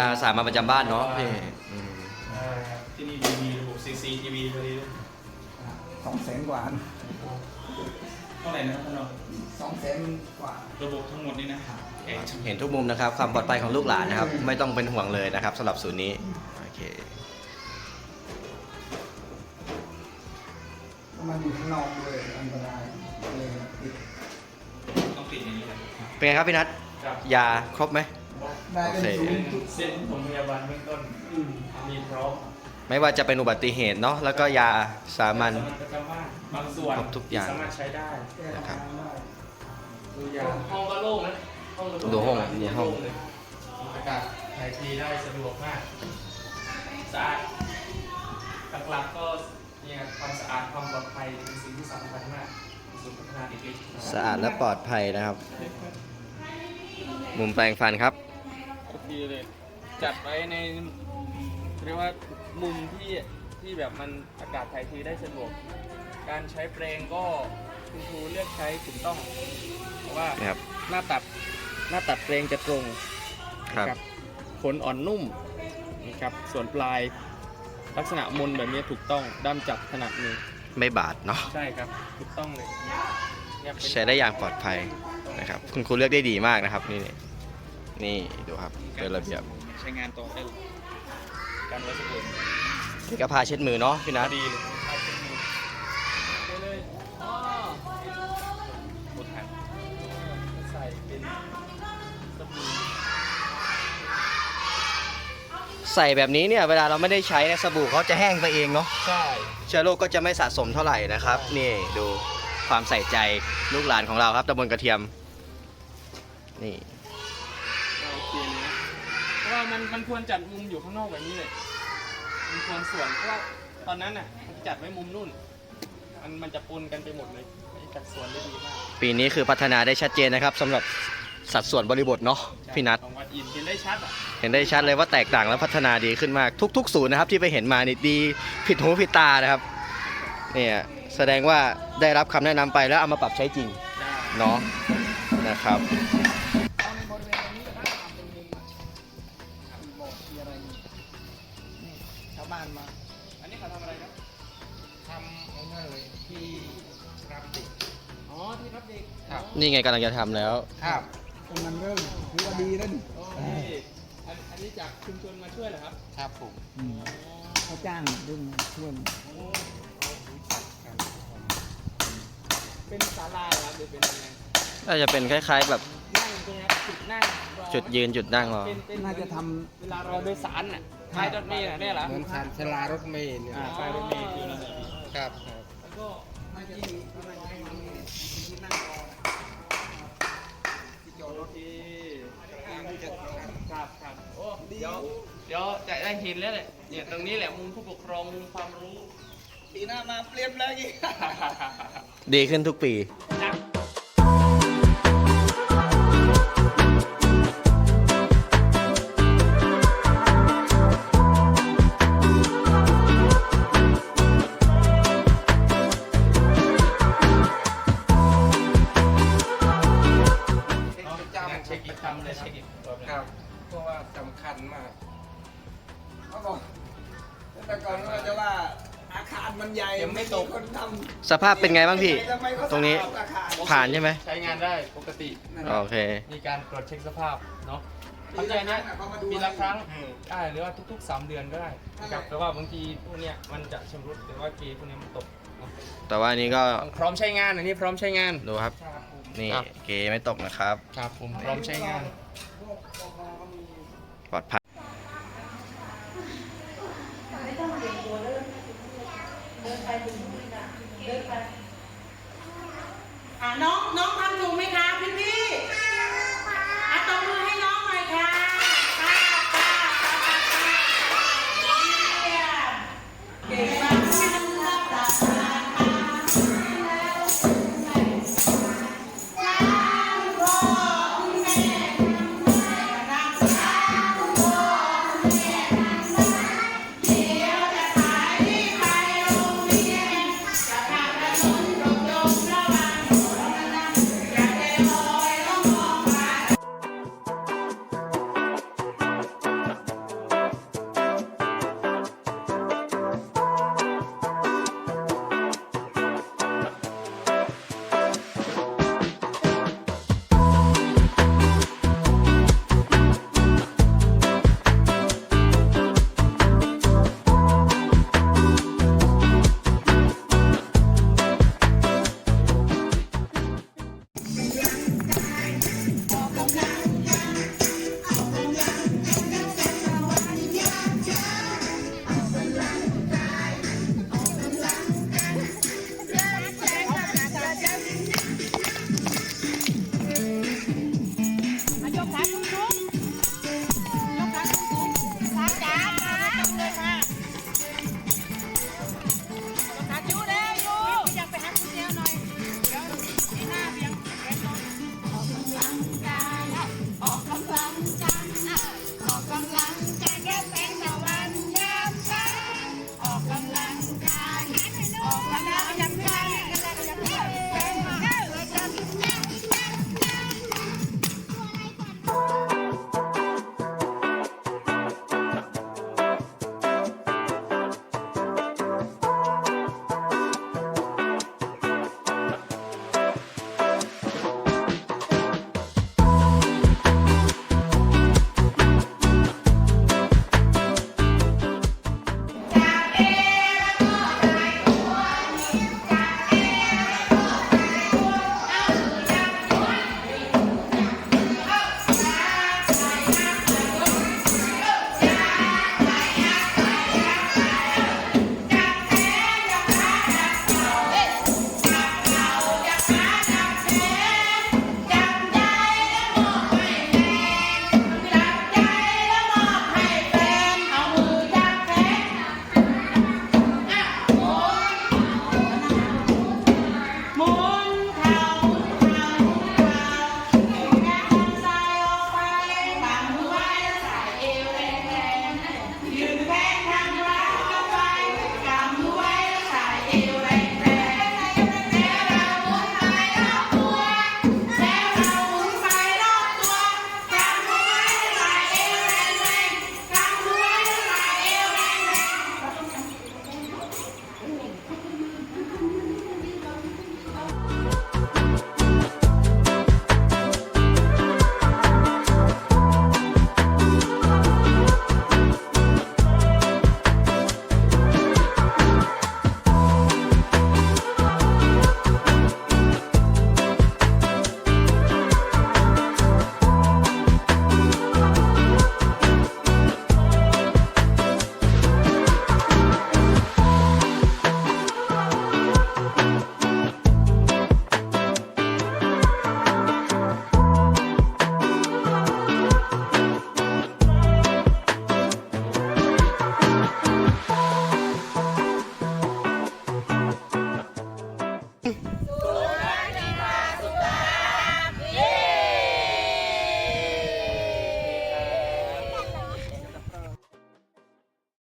าสามัญประจำบ้านเนาะพี่อืมอ่าที่นี่ดีมีระบบ CCTV ตัวนี้ด้วยสองแสนกว่าเท่าไหร่นะครับท่านรองสองแสนกว่าระบบทั้งหมดนี่นะเอ๊ะเห็นทุกมุมนะครับ ความปลอดภัยของลูกหลานนะครับ ไม่ต้องเป็นห่วงเลยนะครับสำหรับศูนย์นี้โอเคมันอยู่ข้างนอกเลยอันตรายเลยติดต้องปิดอย่างนี้เลยเป็นไงครับพี่นัทครับยาครบไหม ได้เป็นโอเคศูนเป็นย์ทุกเส้นผมพยาบาลเบื้องต้นมีพร้อมไม่ว่าจะเป็นอุบัติเหตุเนาะแล้วก็ยาสามัญสประจำบ้านบางส่วนครบทุกอย่าง สามารถใช้ได้แก้ปัญหาได้ตัวอย่าง ห้องก็โล่งนะห้องก็ดูห้องโล่ดูห้องโล่เลยอากาศถ่ายทีได้สะดวกมากสะอาดหลักๆก็เนี่ยความสะอาดความปลอดภัยเป็นสิ่งที่สำคัญมากศูนย์พัฒนาเด็กๆสะอาดและปลอดภัยนะครับ มุมแปรงฟันครับ โอเคเลย จัดไว้ในเรียกว่ามุมที่ที่แบบมันอากาศถ่ายเทได้สะดวก การใช้แปรงก็คุณครูเลือกใช้ถูกต้อง เพราะว่านะครับ หน้าตัดหน้าตัดแปรงจะตรงครับ นะขนอ่อนนุ่มนะครับส่วนปลายลักษณะมนแบบนี้ถูกต้องด้ามจับขนาดมือไม่บาดเนาะใช่ครับ ถูกต้องเลยเนี่ยเป็น ใช้ได้อย่างปลอดภัยนะครับ คุณครูเลือกได้ดีมากนะครับนี่ นี่ดูครับเป็นระเบียบใช้งานต่อได้เลยการไว้สะดวกนี่ก็พาเช็ดมือเนาะพี่นัทดีเลยเอาเป็นมือไปเลยอ๋อกดหันใส่เป็นสบู่ใส่แบบนี้เนี่ยเวลาเราไม่ได้ใช้เนี่ยสบู่เขาจะแห้งไปเองเนาะใช่เชื้อโรคก็จะไม่สะสมเท่าไหร่นะครับ นี่ดูความใส่ใจลูกหลานของเราครับตำบลกระเทียมนี่ โอเคเลยนะเพราะว่า มันมันควรจัดมุมอยู่ข้างนอกแบบนี้เลย มันควรส่วนเพราะว่าตอนนั้นน่ะมันจัดไว้มุมนู่น มันมันจะปนกันไปหมดเลยจัดส่วนได้ดีมากปีนี้คือพัฒนาได้ชัดเจนนะครับสำหรับสัดส่วนบริบทเนาะพี่นัทของวัดอินเห็นได้ชัดอะเห็นได้ชัดเลยว่าแตกต่างและพัฒนาดีขึ้นมาก ทุก ๆ ศูนย์นะครับที่ไปเห็นมานี่ดีผิดหูผิดตานะครับเนี่ยแสดงว่าได้รับคำแนะนำไปแล้วเอามาปรับใช้จริงได้ เนาะนะครับ ครับนี่ไงกำลังจะทำแล้ว ครับตรงนั้นเริ่มถือว่าดีแล้วนี่โอเคอันอันนี้จากชุมชนมาช่วยเหรอครับครับผมเขาจ้างดึงช่วยเป็นศาลาเหรอครับหรือเป็นยังไงน่าจะเป็นคล้ายๆ แบบนั่งตรงนี้จุดนั่งรอจุดยืนจุดนั่งรอเป็นเป็นน่าจะทเวลารอโดยสารน่ะท้ายรถเมล์น่ะเนี่ยเหรอเหมือนคันชลารถเมล์เนี่ยอ่าท้ายรถเมล์คือนั่นแหละพี่ครับครับ แล้วก็ำน่าจะมีอะไรให้มันมีที่นั่งรอที่จอดร โอ ถ เคจะครับครับโอ้เดี๋ยวเดี๋ยวจะได้เห็นแล้วแหละเนี่ยตรงนี้แหละมุมผู้ปกครองมุมความรู้ปีหน้ามาเปลี่ยนแล้วอีก ดีขึ้นทุกปี เขาบอกแต่ก่อนเราจะว่าอาคารมันใหญ่ยังไม่ตกคนทำสภาพเป็นไงบ้างพี่ ทำไมเขาตรงนี้ สะอาดอาคาร ผ่านใช่ไหมใช้งานได้ปกติ โอเค มีการตรวจเช็คสภาพเนาะปีทำใจละครั้เนี้ยงอะเขามาดูปีละครั้งอืมได้หรือว่าทุกๆ 3 เดือนก็ได้นะครับแต่ว่าบางทีพวกเนี้ยมันจะชำรุดหรือว่าเกย์พวกเนี้ยมันตกเนอะแต่ว่าอันนี้ก็ต้องพร้อมใช้งานอันนี้พร้อมใช้งาน ดูครับ นี่ครับ เกไม่ตกนะครับ ครับผมพร้อมใช้งาน ปลอดภัย อะน้องน้องท